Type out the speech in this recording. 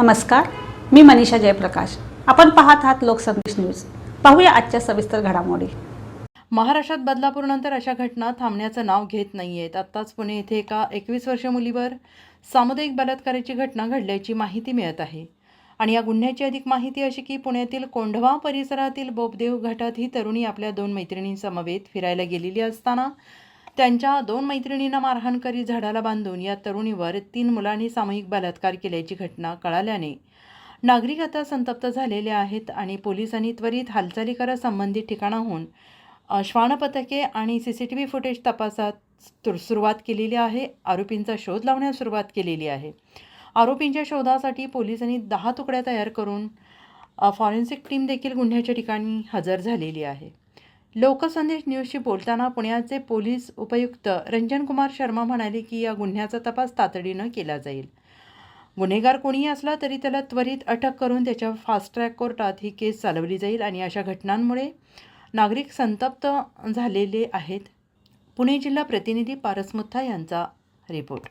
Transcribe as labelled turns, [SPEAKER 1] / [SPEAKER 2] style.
[SPEAKER 1] नमस्कार मी मनीषा जयप्रकाश. आपण पाहत आहात लोकसंदेश न्यूज. पाहूया आजच्या सविस्तर घडामोडी.
[SPEAKER 2] महाराष्ट्रात बदलापूरनंतर अशा घटना थांबण्याचं नाव घेत नाहीयेत. आत्ताच पुणे येथे एका एकवीस वर्ष मुलीवर सामुदायिक बलात्काराची घटना घडल्याची माहिती मिळत आहे. आणि या गुन्ह्याची अधिक माहिती अशी की पुण्यातील कोंढवा परिसरातील बोपदेव घाटात ही तरुणी आपल्या दोन मैत्रिणींसमवेत फिरायला गेलेली असताना त्यांच्या दोन मैत्रिणींना मारहाण करीत झाडाला बांधून या तरुणीवर तीन मुलांनी सामूहिक बलात्कार केल्याची घटना कळाल्याने नागरिक आता संतप्त झालेले आहेत आणि पोलिसांनी त्वरित हालचाली करत संबंधित ठिकाणाहून श्वानपथके आणि C C T V footage तपासात सुर- सुरुवात केलेली आहे. आरोपींचा शोध लावण्यास सुरुवात केलेली आहे. आरोपींच्या शोधासाठी पोलिसांनी दहा तुकड्या तयार करून फॉरेन्सिक टीम देखील गुन्ह्याच्या ठिकाणी हजर झालेली आहे. लोकसंदेश न्यूजशी बोलताना पुण्याचे पोलीस उपयुक्त रंजनकुमार शर्मा म्हणाले की या गुन्ह्याचा तपास तातडीनं केला जाईल. गुन्हेगार कोणीही असला तरी त्याला त्वरित अटक करून त्याच्या फास्ट ट्रॅक कोर्टात ही केस चालवली जाईल आणि अशा घटनांमुळे नागरिक संतप्त झालेले आहेत. पुणे जिल्हा प्रतिनिधी पारस मुथा यांचा रिपोर्ट